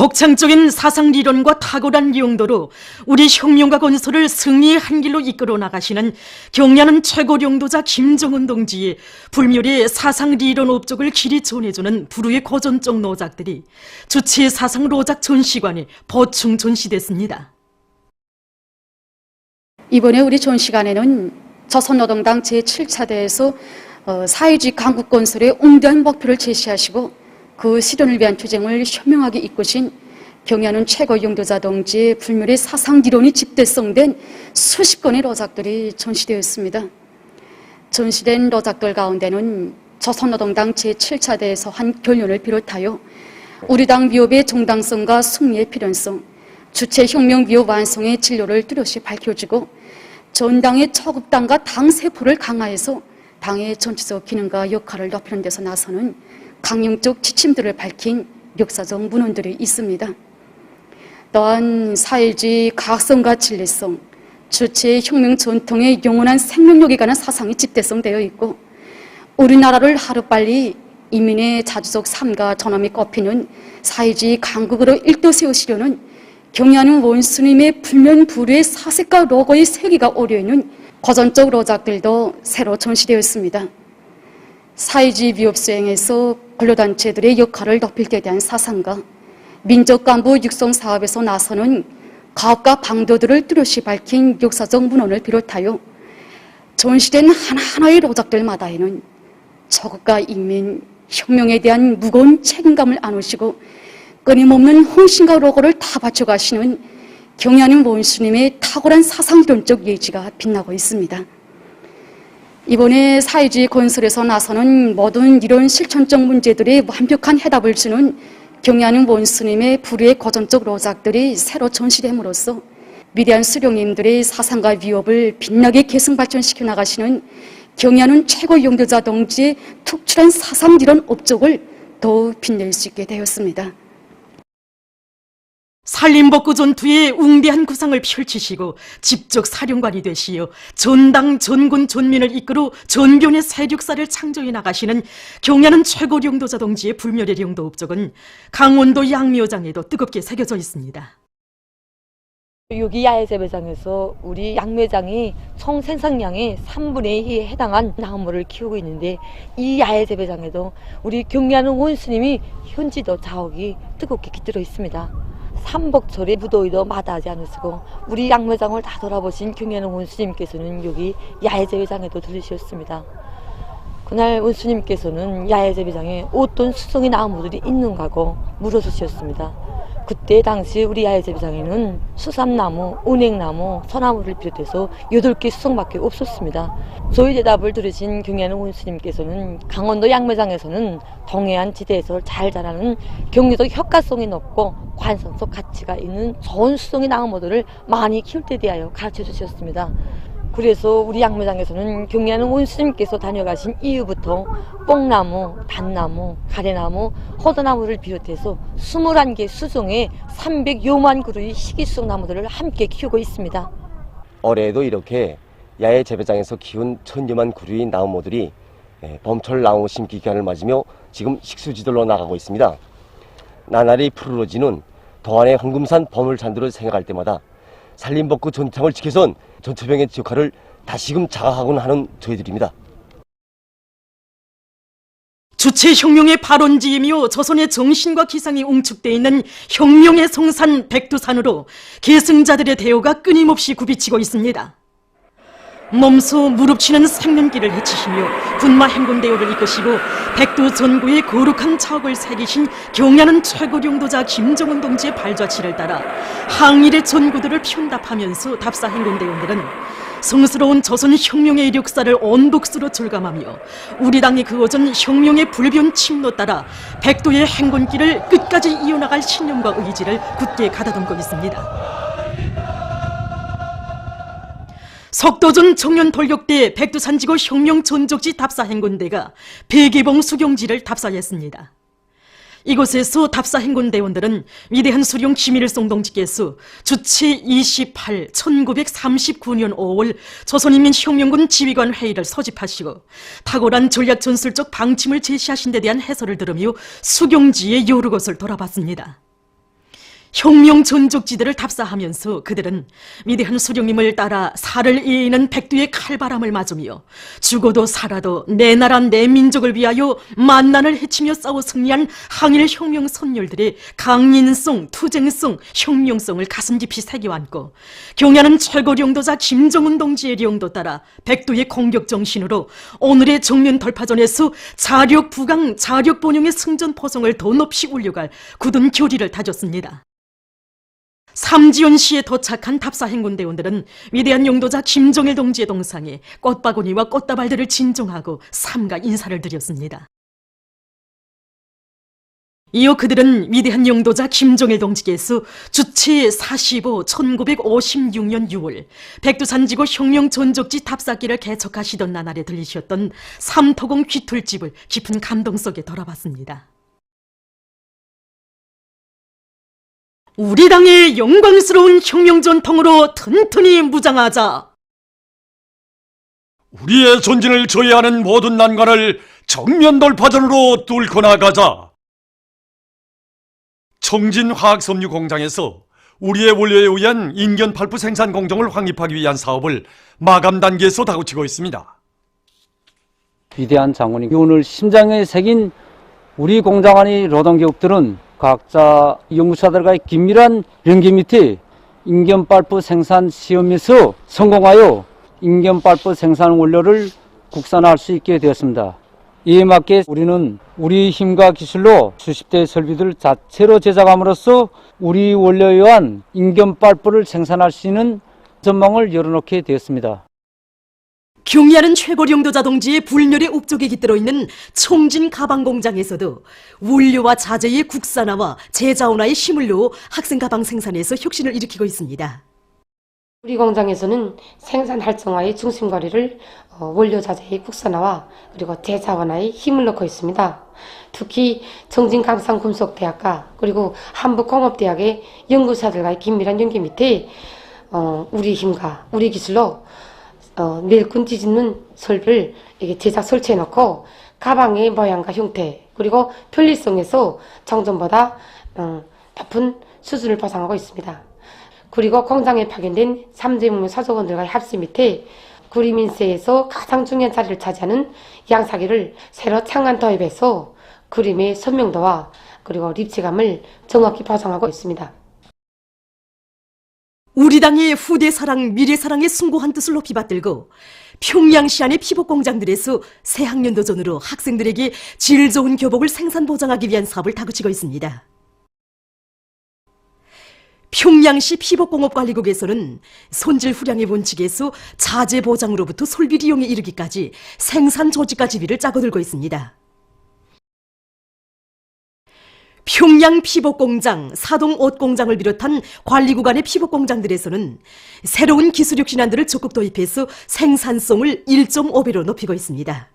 독창적인 사상 리론과 탁월한 이용도로 우리 혁명과 건설을 승리한 길로 이끌어 나가시는 경려는 최고領도자 김정은 동지의 불멸의 사상 리론 업적을 길이 전해주는 부루의 고전적 노작들이 주치 사상 로작 전시관에 보충 전시됐습니다. 이번에 우리 전시관에는 조선노동당 제7차 대에서 어, 사회주의 강국건설의 웅대한 목표를 제시하시고 그 실현을 위한 투쟁을 현명하게 이끄신 경야는 최고 용도자 동지의 불멸의 사상 기론이 집대성된 수십 건의 로작들이 전시되었습니다. 전시된 로작들 가운데는 조선노동당 제7차 대에서 한 결론을 비롯하여 우리 당 위협의 정당성과 승리의 필연성, 주체혁명 위협 완성의 진로를 뚜렷이 밝혀주고 전당의 처급당과 당 세포를 강화해서 당의 전체적 기능과 역할을 높이는 데서 나서는 강령적 지침들을 밝힌 역사적 문헌들이 있습니다. 또한 사회주의 가학성과 진리성, 주체의 혁명 전통의 영원한 생명력에 관한 사상이 집대성되어 있고 우리나라를 하루빨리 인민의 자주적 삶과 전함이 꼽히는 사회주의 강국으로 일도 세우시려는 경야는 원수님의 불면불후의 사색과 로고의 세기가 오려있는 고전적 로작들도 새로 전시되었습니다. 사회주의 위협 수행에서 근로단체들의 역할을 때 대한 사상과 민족 간부 육성 사업에서 나서는 가업과 방도들을 뚜렷이 밝힌 역사적 문헌을 비롯하여 전시된 하나하나의 로작들마다에는 저국과 인민, 혁명에 대한 무거운 책임감을 안으시고 끊임없는 헌신과 로고를 다 바쳐가시는 경야는 원수님의 탁월한 사상론적 예지가 빛나고 있습니다. 이번에 사회주의 건설에서 나서는 모든 이런 실천적 문제들의 완벽한 해답을 주는 경야는 원수님의 불의의 고전적 로작들이 새로 전시됨으로써 위대한 수령님들의 사상과 위협을 빛나게 계승 발전시켜 나가시는 경야는 최고 용도자 동지의 특출한 사상 이론 업적을 더욱 빛낼 수 있게 되었습니다. 산림복구 전투의 웅대한 구상을 펼치시고 직접 사령관이 되시어 전당 전군 전민을 이끌어 전변의 세력사를 창조해 나가시는 경야는 최고 령도자 동지의 불멸의 령도 업적은 강원도 양묘장에도 뜨겁게 새겨져 있습니다. 여기 야외재배장에서 우리 양매장이 총 생산량의 3분의 2에 해당한 나무를 키우고 있는데 이 야외재배장에도 우리 경리하는 원수님이 현지도 자옥이 뜨겁게 깃들어 있습니다. 삼복철의 무더위도 마다하지 않으시고 우리 양매장을 다 돌아보신 경리하는 원수님께서는 여기 야외재배장에도 들으셨습니다. 그날 원수님께서는 야외재배장에 어떤 수성의 나무들이 있는가고 물어주셨습니다. 그때 당시 우리 야외재배장에는 수삼나무, 은행나무, 소나무를 비롯해서 8개 수성밖에 없었습니다. 저희 대답을 들으신 경애하는 원수님께서는 강원도 양매장에서는 동해안 지대에서 잘 자라는 경리도 효과성이 높고 관성적 가치가 있는 좋은 수성의 나무들을 많이 키울 때 대하여 가르쳐 주셨습니다. 그래서 우리 양매장에서는 경리하는 원수님께서 다녀가신 이후부터 뽕나무, 단나무, 가래나무, 호두나무를 비롯해서 21개 수종의 300여만 그루의 시기수성 나무들을 함께 키우고 있습니다. 올해에도 이렇게 야외 재배장에서 키운 천여만 그루의 나무모들이 예, 봄철 나무 심기 기간을 맞으며 지금 식수지들로 나가고 있습니다. 나날이 푸르러지는 동안의 황금산 봄을 잔디로 생각할 때마다 산림복구 전창을 지켜선 전투병의 역할을 다시금 자각하곤 하는 저희들입니다. 주체 혁명의 발원지이며 조선의 정신과 기상이 웅축되어 있는 혁명의 성산 백두산으로 계승자들의 대우가 끊임없이 굽이치고 있습니다. 몸소 무릎치는 생명길을 헤치시며 군마 행군대우를 이끄시고 백두 전구의 거룩한 차옥을 새기신 경야는 최고 용도자 김정은 동지의 발자취를 따라 항일의 전구들을 피운답하면서 답사 행군대원들은 성스러운 조선 혁명의 이력사를 온독수로 절감하며 우리 당이 그어준 혁명의 불변 침로 따라 백도의 행군길을 끝까지 이어나갈 신념과 의지를 굳게 가다듬고 있습니다. 석도전 청년 돌격대 백두산지구 혁명 전적지 답사 행군대가 배기봉 수경지를 답사했습니다. 이곳에서 답사 행군대원들은 위대한 수령 김일 성 동지께서 주치 28, 1939년 5월 조선인민혁명군 지휘관 회의를 소집하시고 탁월한 전략 전술적 방침을 제시하신 데 대한 해설을 들으며 수경지의 여러 곳을 돌아봤습니다. 혁명 전족지대를 답사하면서 그들은 위대한 수령님을 따라 살을 이는 백두의 칼바람을 맞으며 죽어도 살아도 내 나라 내 민족을 위하여 만난을 해치며 싸워 승리한 항일 혁명 선열들의 강인성, 투쟁성, 혁명성을 가슴 깊이 새겨 안고 경야는 최고 령도자 김정은 동지의 령도 따라 백두의 공격 정신으로 오늘의 정면 돌파전에서 자력 부강, 자력 본영의 승전 포성을 더 높이 올려갈 굳은 교리를 다졌습니다. 삼지연 시에 도착한 답사 행군대원들은 위대한 용도자 김종일 동지의 동상에 꽃바구니와 꽃다발들을 진정하고 삼가 인사를 드렸습니다. 이어 그들은 위대한 용도자 김종일 동지께서 주치 45 1956년 6월 백두산지구 혁명 전족지 답사기를 개척하시던 나날에 들리셨던 삼토공 귀툴집을 깊은 감동 속에 돌아봤습니다. 우리 당의 영광스러운 혁명 전통으로 튼튼히 무장하자. 우리의 존진을 저해하는 모든 난관을 정면 돌파전으로 뚫고 나가자. 청진화학섬유 공장에서 우리의 원료에 의한 인견 팔프 생산 공정을 확립하기 위한 사업을 마감 단계에서 다그치고 있습니다. 위대한 장군이 기운을 심장에 새긴 우리 공장 안의 노동기업들은 각자 연구사들과의 긴밀한 연계 밑에 인견빨프 생산 시험에서 성공하여 인견빨프 생산 원료를 국산화할 수 있게 되었습니다. 이에 맞게 우리는 우리 힘과 기술로 수십 대의 설비들 자체로 제작함으로써 우리 원료에 의한 인견빨프를 생산할 수 있는 전망을 열어놓게 되었습니다. 경의하는 최고령도자 동지의 불멸의 옥쪽에 깃들어 있는 총진 가방 공장에서도 원료와 자재의 국산화와 제자원화에 힘을 넣어 학생 가방 생산에서 혁신을 일으키고 있습니다. 우리 공장에서는 생산 활성화의 중심거리를 어, 원료 자재의 국산화와 그리고 재자원화에 힘을 넣고 있습니다. 특히 정진강상금속대학과 그리고 한북공업대학의 연구사들과의 긴밀한 연계 밑에 어, 우리 힘과 우리 기술로 어, 밀군 뒤집는 설비를 이게 제작 설치해 놓고 가방의 모양과 형태 그리고 편리성에서 정전보다 어, 높은 수준을 보상하고 있습니다. 그리고 공장에 파견된 삼재무명 사족원들과의 합의 밑에 구리민세에서 가장 중요한 자리를 차지하는 양사기를 새로 창안 도입해서 그림의 선명도와 그리고 입체감을 정확히 보상하고 있습니다. 우리 당의 후대 사랑, 미래 사랑의 숭고한 뜻을 높이 받들고 평양시 안의 피복 공장들에서 새 학년 도전으로 학생들에게 질 좋은 교복을 생산 보장하기 위한 사업을 다그치고 있습니다. 평양시 피복공업관리국에서는 손질 후량의 원칙에서 자재 보장으로부터 솔비 이용에 이르기까지 생산 조직과 지비를 짜고 들고 있습니다. 평양 피복 공장, 사동 옷 공장을 비롯한 관리 구간의 피복 공장들에서는 새로운 기술 혁신안들을 적극 도입해서 생산성을 1.5배로 높이고 있습니다.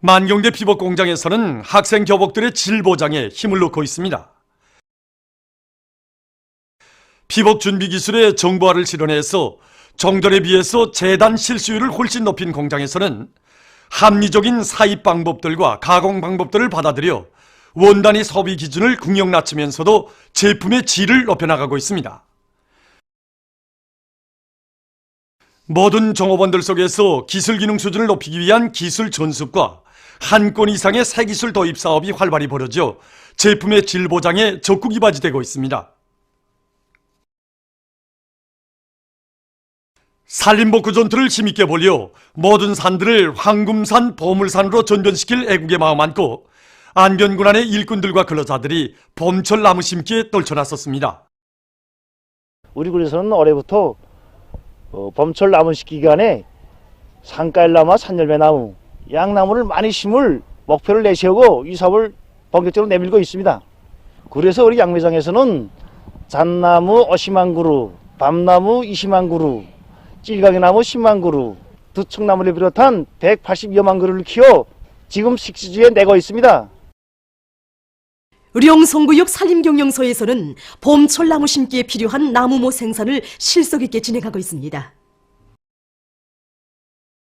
만경대 피복 공장에서는 학생 교복들의 질 보장에 힘을 넣고 있습니다. 피복 준비 기술의 정보화를 실현해서 정전에 비해서 재단 실수율을 훨씬 높인 공장에서는 합리적인 사입 방법들과 가공 방법들을 받아들여 원단위 소비 기준을 궁역 낮추면서도 제품의 질을 높여나가고 있습니다. 모든 종업원들 속에서 기술 기능 수준을 높이기 위한 기술 전습과 한 건 이상의 새 기술 도입 사업이 활발히 벌어져 제품의 질 보장에 적극 이바지되고 있습니다. 산림복구 전투를 힘있게 벌려 모든 산들을 황금산 보물산으로 전변시킬 애국의 마음 안고 안변군 안의 일꾼들과 근로자들이 봄철 나무 심기에 떨쳐났었습니다. 우리 군에서는 올해부터 어, 봄철 나무 심기 기간에 산깔나무와 산열매나무, 양나무를 많이 심을 목표를 내세우고 이 사업을 본격적으로 내밀고 있습니다. 그래서 우리 양매장에서는 잣나무 50만 그루, 밤나무 20만 그루, 찔강이나무 10만 그루, 두청나무를 비롯한 180여만 그루를 키워 지금 식수지에 내고 있습니다. 의령성구역 산림경영소에서는 봄철 나무 심기에 필요한 나무모 생산을 실속 있게 진행하고 있습니다.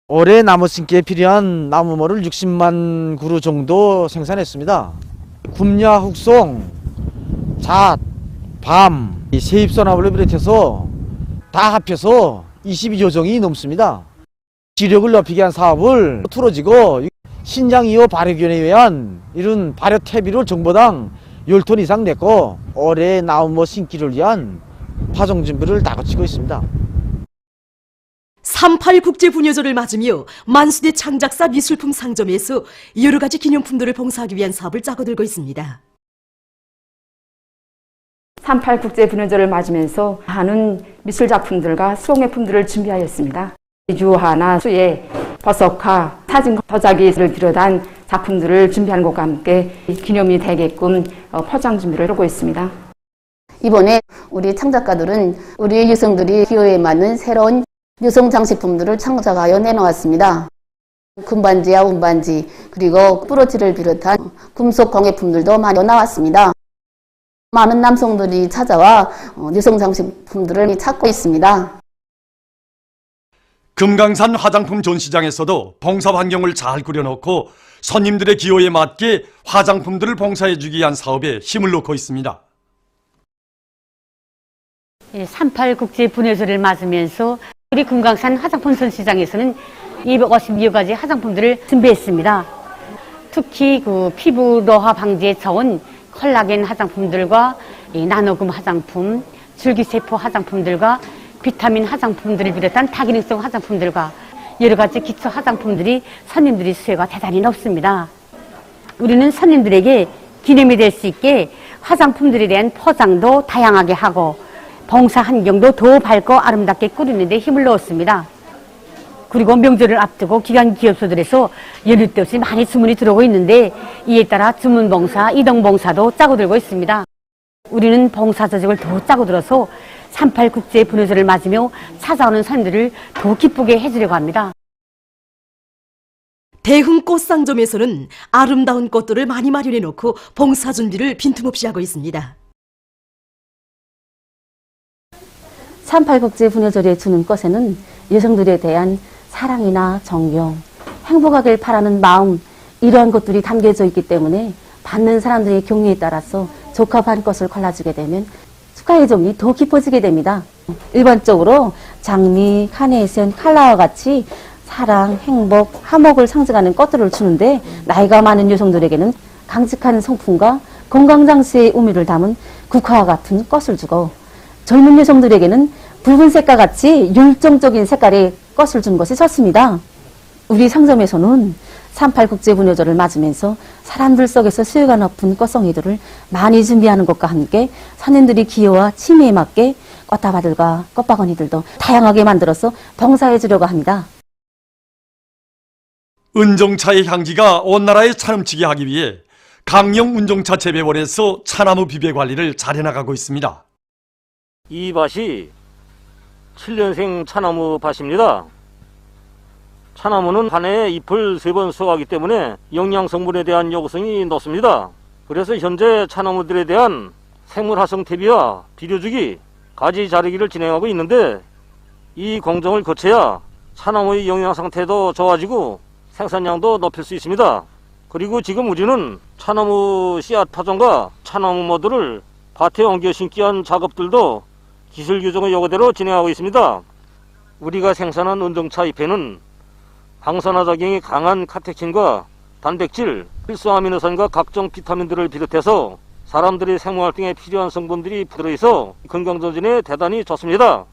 올해 나무 심기에 필요한 나무모를 60만 그루 정도 생산했습니다. 굽야, 흑송, 잣, 밤, 이 세입선화물을 비롯해서 다 합해서 22조 정이 넘습니다. 지력을 높이기 위한 사업을 틀어지고 신장 2호 발효기원에 의한 이런 발효 퇴비를 정보당 10톤 이상 냈고 올해 나무모 심기를 위한 파종 준비를 다 거치고 있습니다. 38 국제 분여절을 맞으며 만수대 창작사 미술품 상점에서 여러 가지 기념품들을 봉사하기 위한 사업을 짜고 들고 있습니다. 38 국제 분연절을 맞으면서 많은 미술 작품들과 수공예품들을 준비하였습니다. 유화나 수예, 버섯화, 사진 도자기를 비롯한 작품들을 준비하는 것과 함께 기념이 되게끔 어, 포장 준비를 하고 있습니다. 이번에 우리 창작가들은 우리 여성들이 기호에 맞는 새로운 여성 장식품들을 창작하여 내놓았습니다. 금반지와 운반지 그리고 브로치를 비롯한 금속 공예품들도 많이 나왔습니다. 많은 남성들이 찾아와 어, 여성 장식품들을 찾고 있습니다. 금강산 화장품 전시장에서도 봉사 환경을 잘 꾸려놓고 손님들의 기호에 맞게 화장품들을 봉사해주기 위한 사업에 힘을 놓고 있습니다. 38 국제 분해소를 맞으면서 우리 금강산 화장품 전시장에서는 252여 가지 화장품들을 준비했습니다. 특히 그 피부 노화 방지에 좋은 콜라겐 화장품들과 이 나노금 화장품, 줄기세포 화장품들과 비타민 화장품들을 비롯한 다기능성 화장품들과 여러 가지 기초 화장품들이 손님들이 수요가 대단히 높습니다. 우리는 손님들에게 기념이 될 수 있게 화장품들에 대한 포장도 다양하게 하고 봉사 환경도 더 밝고 아름답게 꾸리는 데 힘을 넣었습니다. 그리고 명절을 앞두고 기관 기업소들에서 여느 때 없이 많이 주문이 들어오고 있는데 이에 따라 주문 봉사, 이동 봉사도 짜고 들고 있습니다. 우리는 봉사 조직을 더 짜고 들어서 38 국제 분회절을 맞으며 찾아오는 손님들을 더 기쁘게 해주려고 합니다. 대흥 꽃상점에서는 아름다운 꽃들을 많이 마련해 놓고 봉사 준비를 빈틈없이 하고 있습니다. 38국제 분여절에 주는 것에는 여성들에 대한 사랑이나 존경, 행복하길 바라는 마음 이러한 것들이 담겨져 있기 때문에 받는 사람들의 경우에 따라서 적합한 것을 골라주게 되면 축하의 정이 더 깊어지게 됩니다. 일반적으로 장미, 카네이션, 칼라와 같이 사랑, 행복, 화목을 상징하는 꽃들을 주는데 나이가 많은 여성들에게는 강직한 성품과 건강장수의 의미를 담은 국화와 같은 꽃을 주고 젊은 여성들에게는 붉은색과 같이 율정적인 색깔의 꽃을 준 것이 좋습니다. 우리 상점에서는 38국제분여절을 맞으면서 사람들 속에서 수요가 높은 꽃송이들을 많이 준비하는 것과 함께 사람들이 기호와 취미에 맞게 꽃다발들과 꽃바구니들도 다양하게 만들어서 봉사해 주려고 합니다. 은종차의 향기가 온 나라에 차넘치게 하기 위해 강영 운종차 재배원에서 차나무 비배 관리를 잘해 나가고 있습니다. 이 밭이 7년생 차나무 밭입니다. 차나무는 한 해에 잎을 세 번 수확하기 때문에 영양 성분에 대한 요구성이 높습니다. 그래서 현재 차나무들에 대한 생물활성 퇴비와 비료주기, 가지 자르기를 진행하고 있는데 이 공정을 거쳐야 차나무의 영양 상태도 좋아지고 생산량도 높일 수 있습니다. 그리고 지금 우리는 차나무 씨앗 파종과 차나무 모두를 밭에 옮겨 심기 위한 작업들도 기술 규정의 요구대로 진행하고 있습니다. 우리가 생산한 운동차 잎에는 항산화 작용이 강한 카테킨과 단백질, 필수 아미노산과 각종 비타민들을 비롯해서 사람들의 생활활동에 필요한 성분들이 들어있어 건강 전진에 대단히 좋습니다.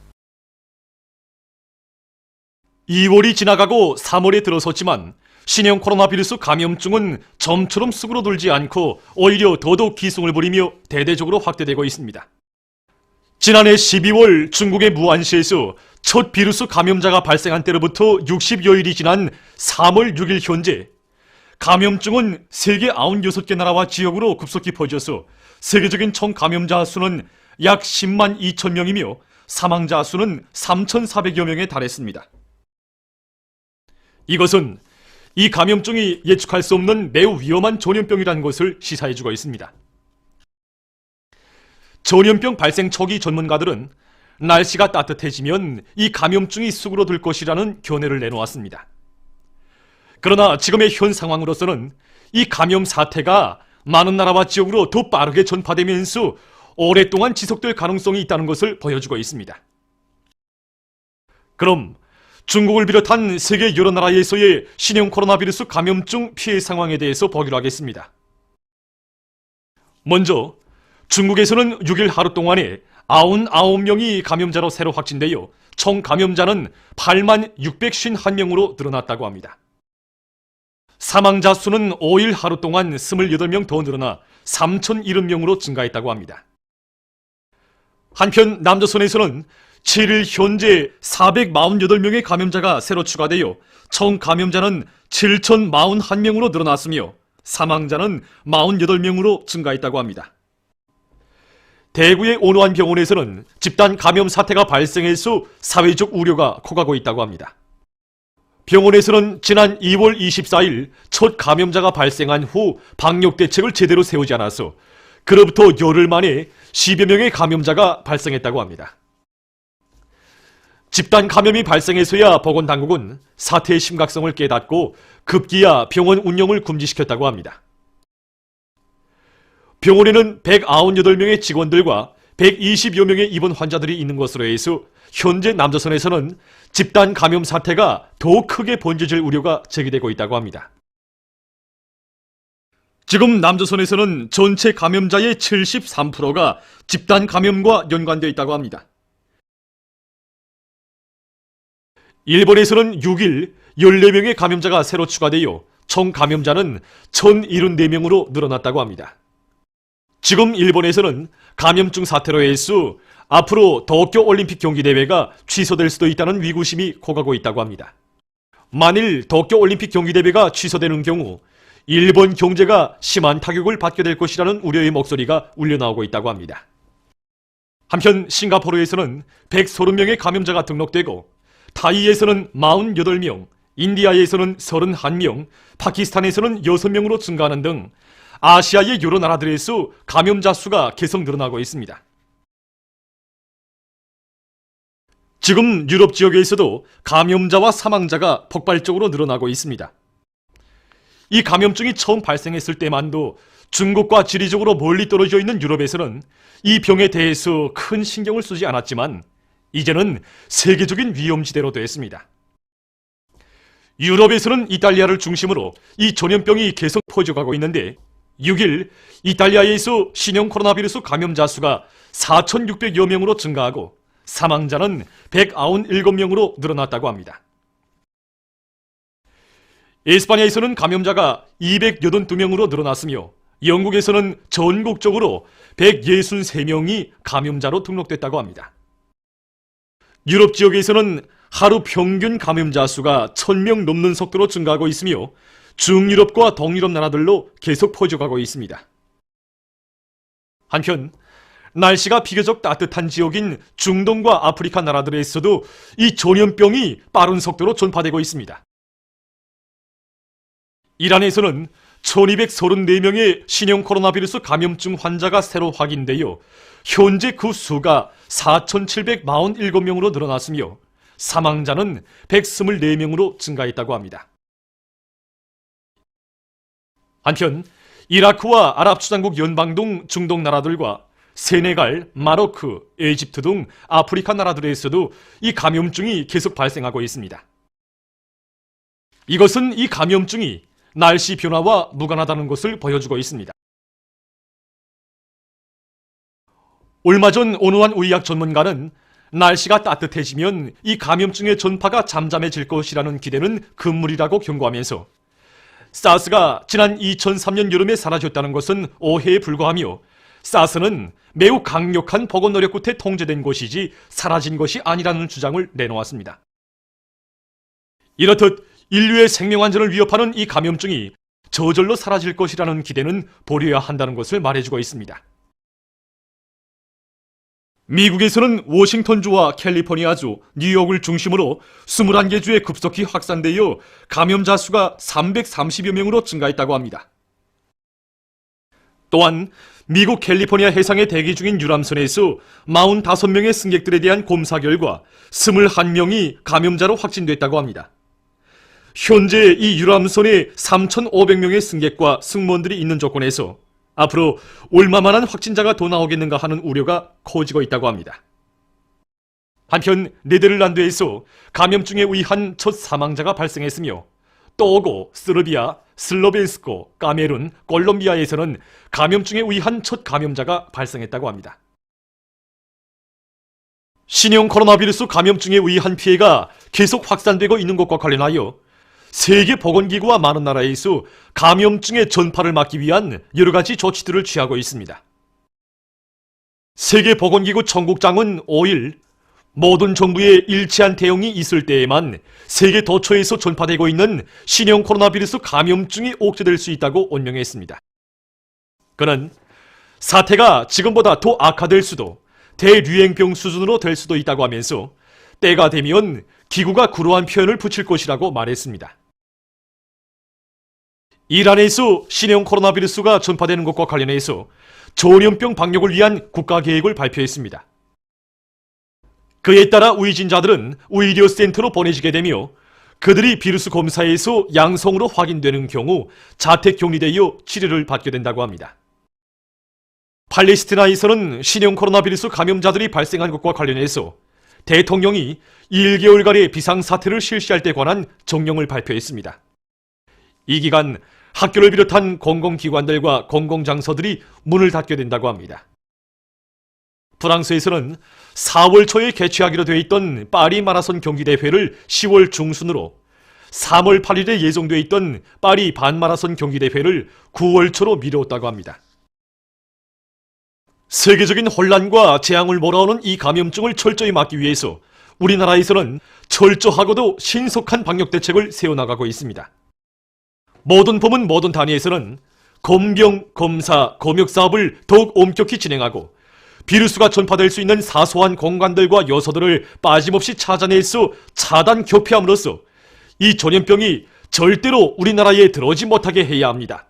2월이 지나가고 3월에 들어섰지만 신형 코로나 바이러스 감염증은 점처럼 수그러들지 않고 오히려 더더욱 기승을 부리며 대대적으로 확대되고 있습니다. 지난해 12월 중국의 무안시에서 첫 비루스 감염자가 발생한 때로부터 60여일이 지난 3월 6일 현재 감염증은 세계 96개 나라와 지역으로 급속히 퍼져서 세계적인 총 감염자 수는 약 10만 2천 명이며 사망자 수는 3,400여 명에 달했습니다. 이것은 이 감염증이 예측할 수 없는 매우 위험한 전염병이라는 것을 시사해주고 있습니다. 전염병 발생 초기 전문가들은 날씨가 따뜻해지면 이 감염증이 수그러들 것이라는 견해를 내놓았습니다. 그러나 지금의 현 상황으로서는 이 감염 사태가 많은 나라와 지역으로 더 빠르게 전파되면서 오랫동안 지속될 가능성이 있다는 것을 보여주고 있습니다. 그럼 중국을 비롯한 세계 여러 나라에서의 신형 코로나 비루스 감염증 피해 상황에 대해서 보기로 하겠습니다. 먼저 중국에서는 6일 하루 동안에 99명이 감염자로 새로 확진되어 총 감염자는 8만 651명으로 늘어났다고 합니다. 사망자 수는 5일 하루 동안 28명 더 늘어나 3,070명으로 증가했다고 합니다. 한편 남조선에서는 7일 현재 448명의 감염자가 새로 추가되어 총 감염자는 7,041명으로 늘어났으며 사망자는 48명으로 증가했다고 합니다. 대구의 온화한 병원에서는 집단 감염 사태가 발생해서 사회적 우려가 커가고 있다고 합니다. 병원에서는 지난 2월 24일 첫 감염자가 발생한 후 방역 대책을 제대로 세우지 않아서 그로부터 열흘 만에 10여 명의 감염자가 발생했다고 합니다. 집단 감염이 발생해서야 보건당국은 사태의 심각성을 깨닫고 급기야 병원 운영을 금지시켰다고 합니다. 병원에는 198명의 직원들과 120여 명의 입원 환자들이 있는 것으로 해서 현재 남조선에서는 집단 감염 사태가 더 크게 번져질 우려가 제기되고 있다고 합니다. 지금 남조선에서는 전체 감염자의 73%가 집단 감염과 연관되어 있다고 합니다. 일본에서는 6일 14명의 감염자가 새로 추가되어 총 감염자는 1074명으로 늘어났다고 합니다. 지금 일본에서는 감염증 사태로 해서 앞으로 도쿄 올림픽 경기 대회가 취소될 수도 있다는 위구심이 커가고 있다고 합니다. 만일 도쿄 올림픽 경기 대회가 취소되는 경우 일본 경제가 심한 타격을 받게 될 것이라는 우려의 목소리가 울려나오고 있다고 합니다. 한편 싱가포르에서는 130명의 감염자가 등록되고 타이에서는 48명, 인디아에서는 31명, 파키스탄에서는 6명으로 증가하는 등 아시아의 여러 나라들에서 감염자 수가 계속 늘어나고 있습니다. 지금 유럽 지역에서도 감염자와 사망자가 폭발적으로 늘어나고 있습니다. 이 감염증이 처음 발생했을 때만도 중국과 지리적으로 멀리 떨어져 있는 유럽에서는 이 병에 대해서 큰 신경을 쓰지 않았지만 이제는 세계적인 위험지대로 됐습니다. 유럽에서는 이탈리아를 중심으로 이 전염병이 계속 퍼져가고 있는데 6일 이탈리아에서 신형 코로나 비루스 감염자 수가 4,600여 명으로 증가하고 사망자는 197명으로 늘어났다고 합니다. 에스파냐에서는 감염자가 282명으로 늘어났으며 영국에서는 전국적으로 163명이 감염자로 등록됐다고 합니다. 유럽 지역에서는 하루 평균 감염자 수가 1000명 넘는 속도로 증가하고 있으며 중유럽과 동유럽 나라들로 계속 퍼져가고 있습니다. 한편 날씨가 비교적 따뜻한 지역인 중동과 아프리카 나라들에서도 이 전염병이 빠른 속도로 전파되고 있습니다. 이란에서는 1234명의 신형 코로나 비루스 감염증 환자가 새로 확인되어 현재 그 수가 4,747명으로 늘어났으며 사망자는 124명으로 증가했다고 합니다. 한편 이라크와 아랍주장국 연방 동 중동 나라들과 세네갈, 마로크, 에집트 등 아프리카 나라들에서도 이 감염증이 계속 발생하고 있습니다. 이것은 이 감염증이 날씨 변화와 무관하다는 것을 보여주고 있습니다. 얼마 전 온우한 의학 전문가는 날씨가 따뜻해지면 이 감염증의 전파가 잠잠해질 것이라는 기대는 금물이라고 경고하면서 사스가 지난 2003년 여름에 사라졌다는 것은 오해에 불과하며 사스는 매우 강력한 보건 노력 끝에 통제된 것이지 사라진 것이 아니라는 주장을 내놓았습니다. 이렇듯 인류의 생명 안전을 위협하는 이 감염증이 저절로 사라질 것이라는 기대는 버려야 한다는 것을 말해주고 있습니다. 미국에서는 워싱턴주와 캘리포니아주, 뉴욕을 중심으로 21개 주에 급속히 확산되어 감염자 수가 330여 명으로 증가했다고 합니다. 또한 미국 캘리포니아 해상에 대기 중인 유람선에서 45명의 승객들에 대한 검사 결과 21명이 감염자로 확진됐다고 합니다. 현재 이 유람선에 3,500명의 승객과 승무원들이 있는 조건에서 앞으로 얼마만한 확진자가 더 나오겠는가 하는 우려가 커지고 있다고 합니다. 한편 네덜란드에서 감염증에 의한 첫 사망자가 발생했으며 또고, 스르비아, 슬로벤스코, 까메룬, 콜롬비아에서는 감염증에 의한 첫 감염자가 발생했다고 합니다. 신형 코로나 비루스 감염증에 의한 피해가 계속 확산되고 있는 것과 관련하여 세계보건기구와 많은 나라에서 감염증의 전파를 막기 위한 여러 가지 조치들을 취하고 있습니다. 세계보건기구 청국장은 5일 모든 정부의 일치한 대응이 있을 때에만 세계 도처에서 전파되고 있는 신형 코로나 비루스 감염증이 옥죄될 수 있다고 언명했습니다. 그는 사태가 지금보다 더 악화될 수도 대유행병 수준으로 될 수도 있다고 하면서 때가 되면 기구가 그러한 표현을 붙일 것이라고 말했습니다. 이란에서 신형 코로나 비루스가 전파되는 것과 관련해서 전염병 방역을 위한 국가 계획을 발표했습니다. 그에 따라 의진자들은 의료센터로 보내지게 되며 그들이 비루스 검사에서 양성으로 확인되는 경우 자택 격리되어 치료를 받게 된다고 합니다. 팔레스티나에서는 신형 코로나 비루스 감염자들이 발생한 것과 관련해서 대통령이 1개월간의 비상사태를 실시할 때 관한 정령을 발표했습니다. 이 기간 학교를 비롯한 공공기관들과 공공장소들이 문을 닫게 된다고 합니다. 프랑스에서는 4월 초에 개최하기로 되어 있던 파리 마라손 경기 대회를 10월 중순으로 3월 8일에 예정되어 있던 파리 반마라손 경기 대회를 9월 초로 미뤘다고 합니다. 세계적인 혼란과 재앙을 몰아오는 이 감염증을 철저히 막기 위해서 우리나라에서는 철저하고도 신속한 방역 대책을 세워나가고 있습니다. 모든 부문 모든 단위에서는 검병, 검사, 검역 사업을 더욱 엄격히 진행하고 비루스가 전파될 수 있는 사소한 공간들과 요소들을 빠짐없이 찾아내서 차단 교폐함으로써 이 전염병이 절대로 우리나라에 들어오지 못하게 해야 합니다.